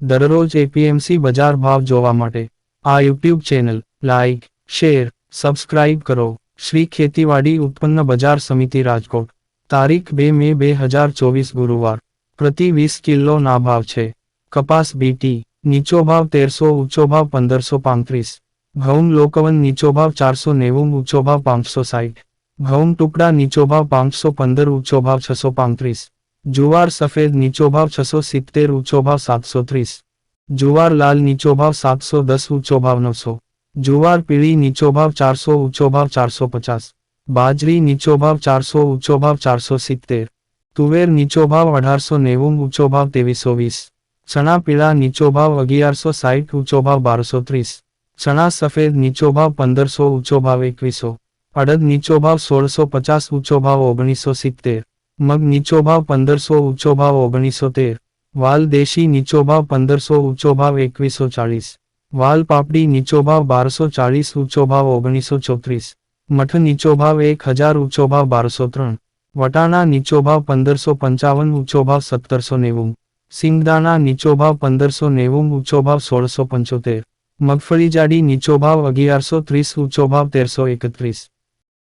દરરોજ એપીએમસી બજાર ભાવ જોવા માટે આ YouTube channel like share, subscribe કરો. શ્રી ખેતીવાડી ઉત્પન્ન બજાર સમિતિ રાજકોટ. તારીખ બે મે બે હજાર ચોવીસ ગુરુવાર. પ્રતિ વીસ કિલો ના ભાવ છે. કપાસ બીટી નીચો ભાવ તેરસો, ઊંચો ભાવ પંદરસો પાંત્રીસ. ઘઉં લોકવન નીચો ભાવ ચારસો નેવું, ઊંચો ભાવ પાંચસો સાઠ ઘઉં ટુકડા નીચો ભાવ પાંચસો પંદર, ઊંચો ભાવ છસો પાંત્રીસ. જુવાર સફેદ નીચો ભાવ છસો સિત્તેર, ઊંચો ભાવ સાતસો ત્રીસ. જુવાર લાલ નીચો ભાવ સાતસો દસ, ઊંચો ભાવ નવસો. જુવાર પીળી નીચો ભાવ ચારસો, ઊંચો ભાવ ચારસો પચાસ. બાજરી નીચો ભાવ ચારસો, ઊંચો ભાવ ચારસો સિત્તેર. તુવેર નીચો ભાવ અઢારસો નેવું, ઊંચો ભાવ ત્રેવીસો વીસ. ચણા પીળા નીચો ભાવ અગિયારસો સાઠ, ઊંચો ભાવ બારસો ત્રીસ. ચણા સફેદ નીચો ભાવ પંદરસો, ઊંચો ભાવ એકવીસો. અડદ નીચો ભાવ સોળસો પચાસ, ઊંચો ભાવ ઓગણીસો સિત્તેર. મગ નીચો ભાવ પંદરસો, ઊંચો ભાવ ઓગણીસો તેર. વાલ દેશી નીચો ભાવ પંદરસો, ઊંચો ભાવ એકવીસો ચાળીસ. વાલ પાપડી નીચો ભાવ બારસો ચાળીસ, ઊંચો ભાવ ઓગણીસો ચોત્રીસ. મઠ નીચો ભાવ એક હજાર, ઊંચો ભાવ બારસો ત્રણ. વટાણા નીચો ભાવ પંદરસો પંચાવન, ઊંચો ભાવ સત્તરસો નેવું. સિંગદાણા નીચો ભાવ પંદરસો નેવું, ઊંચો ભાવ સોળસો પંચોતેર. મગફળી જાડી નીચો ભાવ અગિયારસો ત્રીસ, ઊંચો ભાવ તેરસો એકત્રીસ.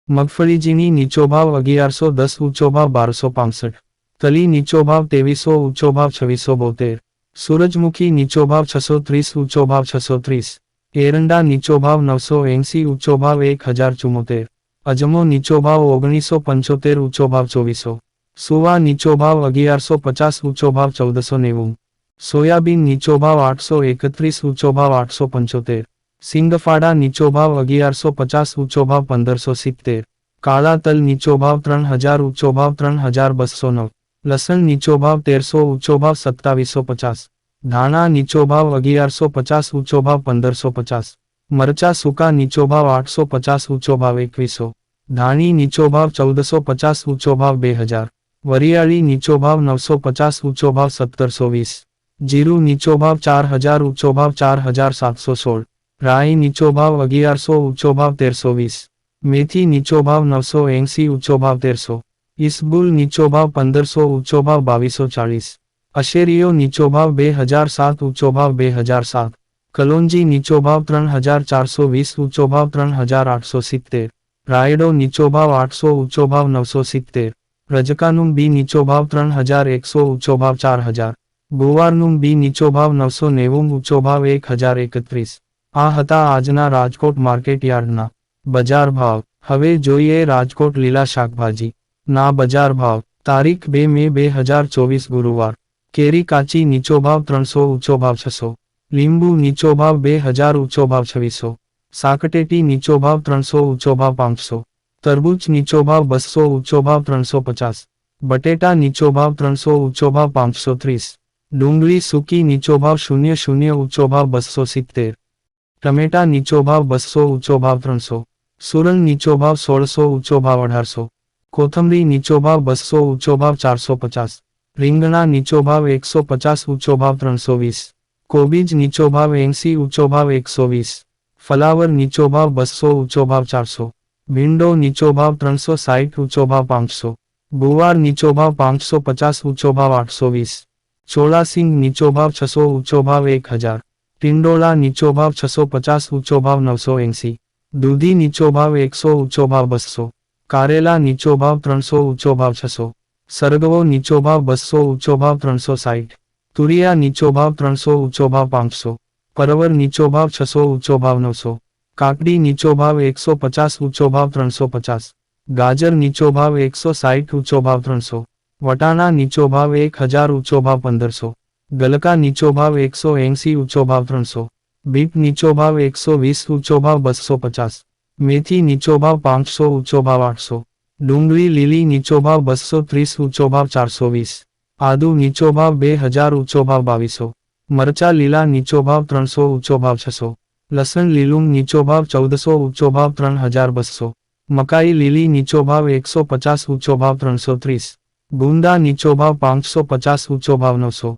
મગફળી ઝીણી નીચો ભાવ અગિયારસો દસ ઊંચો ભાવ બારસો પાંસઠ. તલી નીચો ભાવ ત્રેવીસો ઊંચો ભાવ છવ્વીસો બોતેર. સૂરજમુખી નીચો ભાવ છસો ત્રીસ ઊંચો ભાવ છસો ત્રીસ. એરંડા નીચો ભાવ નવસો એંસી ઊંચો ભાવ એક હજાર ચુમ્મોતેર અજમો નીચો ભાવ ઓગણીસો પંચોતેર ઊંચો ભાવ ચોવીસો. સુવા નીચો ભાવ અગિયારસો પચાસ ઊંચો ભાવ ચૌદસો નેવું. સોયાબીન નીચો ભાવ આઠસો એકત્રીસ ઊંચો ભાવ આઠસો પંચોતેર. સિંગફાડા નીચો ભાવ અગિયારસો પચાસ, ઊંચો ભાવ પંદરસો સિત્તેર. કાળા તલ નીચો ભાવ ત્રણ હજાર, ઊંચો ભાવ ત્રણ હજાર બસો નવ. લસણ નીચો ભાવ તેરસો, ઊંચો ભાવ સત્તાવીસો પચાસ. ધાણા નીચો ભાવ અગિયારસો પચાસ, ઊંચો ભાવ પંદરસો પચાસ. મરચા સૂકા નીચો ભાવ આઠસો પચાસ, ઊંચો ભાવ એકવીસો. ધાણી નીચો ભાવ ચૌદસો પચાસ, ઊંચો ભાવ બે હજાર. વરિયાળી નીચો ભાવ નવસો પચાસ, ઊંચો ભાવ સત્તરસો વીસ. જીરું નીચો ભાવ ચાર હજાર, ઊંચો ભાવ ચાર હજાર સાતસો સોળ. રાઈ નીચો ભાવ અગિયારસો, ઊંચો ભાવ તેરસો વીસ. મેથી નીચો ભાવ નવસો એંસી, ઊંચો ભાવ તેરસો. ઇસબુલ નીચો ભાવ પંદરસો, ઊંચો ભાવ બાવીસો ચાળીસ. અશેરીઓ નીચો ભાવ બે હજાર સાત, ઊંચો ભાવ બે હજાર સાત. કલોંજી નીચો ભાવ ત્રણ હજાર ચારસો વીસ, ઊંચો ભાવ ત્રણ હજાર આઠસો સિત્તેર. રાયડો નીચો ભાવ આઠસો, ઊંચો ભાવ નવસો સિત્તેર. રજકાનું બી નીચો ભાવ ત્રણ હજાર એકસો, ઊંચો ભાવ ચાર હજાર. ગુવારનું બી નીચો ભાવ નવસો નેવું, ઊંચો ભાવ એક હજાર એકત્રીસ. આ હતા આજના રાજકોટ માર્કેટ યાર્ડના. બજાર ભાવ. હવે જોઈએ રાજકોટ લીલા શાકભાજી. ના બજાર ભાવ. તારીખ બે મે બે હજાર ચોવીસ ગુરુવાર. કેરી કાચી નીચો ભાવ ત્રણસો, ઊંચો ભાવ છસો. લીંબુ નીચો ભાવ બે હજાર, ઊંચો ભાવ છવ્વીસો. સાકટેટી નીચો ભાવ ત્રણસો, ઊંચો ભાવ પાંચસો. તરબૂચ નીચો ભાવ બસો, ઊંચો ભાવ ત્રણસો પચાસ. બટેટા નીચો ભાવ ત્રણસો, ઊંચો ભાવ પાંચસો ત્રીસ. ડુંગળી સૂકી નીચો ભાવ શૂન્ય શૂન્ય, ઊંચો ભાવ બસો સિત્તેર. ટમેટા નીચો ભાવ બસો, ઊંચો ભાવ ત્રણસો. સુરણ નીચો ભાવ સોળસો, ઊંચો ભાવ અઢારસો. કોથમરી નીચો ભાવ બસો, ઊંચો ભાવ ચારસો પચાસ. રીંગણા નીચો ભાવ એકસો પચાસ, ઊંચો ભાવ ત્રણસો વીસ. કોબીજ નીચો ભાવ એંસી, ઊંચો ભાવ એકસો વીસ. ફલાવર નીચો ભાવ બસો, ઊંચો ભાવ ચારસો. ભીંડો નીચો ભાવ ત્રણસો સાહીઠ, ઊંચો ભાવ પાંચસો. ગુવાર નીચો ભાવ પાંચસો પચાસ, ઊંચો ભાવ આઠસો વીસ. ચોળાસિંગ નીચો ભાવ છસો, ઊંચો ભાવ એક હજાર. ટિંડોળા નીચો ભાવ છસો પચાસ, ઊંચો ભાવ નવસો એંસી. દૂધી નીચો ભાવ એકસો, ઊંચો ભાવ બસો. કારેલા નીચો ભાવ ત્રણસો, ઊંચો ભાવ છસો. સરગવો નીચો ભાવ બસો, ઊંચો ભાવ ત્રણસો સાઠ તુરિયા નીચો ભાવ ત્રણસો, ઊંચો ભાવ પાંચસો. પરવર નીચો ભાવ છસો, ઊંચો ભાવ નવસો. કાકડી નીચો ભાવ એકસો પચાસ, ઊંચો ભાવ ત્રણસો પચાસ. ગાજર નીચો ભાવ એકસો સાઠ ઊંચો ભાવ ત્રણસો. વટાણા નીચો ભાવ એક હજાર, ઊંચો ભાવ પંદરસો. ગલકા નીચો ભાવ એકસો એંસી ઊંચો ભાવ ત્રણસો. બીટ નીચો ભાવ એકસો વીસ, ઊંચો ભાવ બસો પચાસ. મેથી નીચો ભાવ પાંચસો, ઊંચો ભાવ આઠસો. ડુંગળી લીલી નીચો ભાવ બસો ત્રીસ, ઊંચો ભાવ ચારસો વીસ. આદુ નીચો ભાવ બે હજાર, ઊંચો ભાવ બાવીસો. મરચા લીલા નીચો ભાવ ત્રણસો, ઊંચો ભાવ છસો. લસણ લીલું નીચો ભાવ ચૌદસો, ઊંચો ભાવ ત્રણ હજાર બસો. મકાઈ લીલી નીચો ભાવ એકસો પચાસ, ઊંચો ભાવ ત્રણસો ત્રીસ. ગુંદા નીચો ભાવ પાંચસો પચાસ, ઊંચો ભાવ નવસો.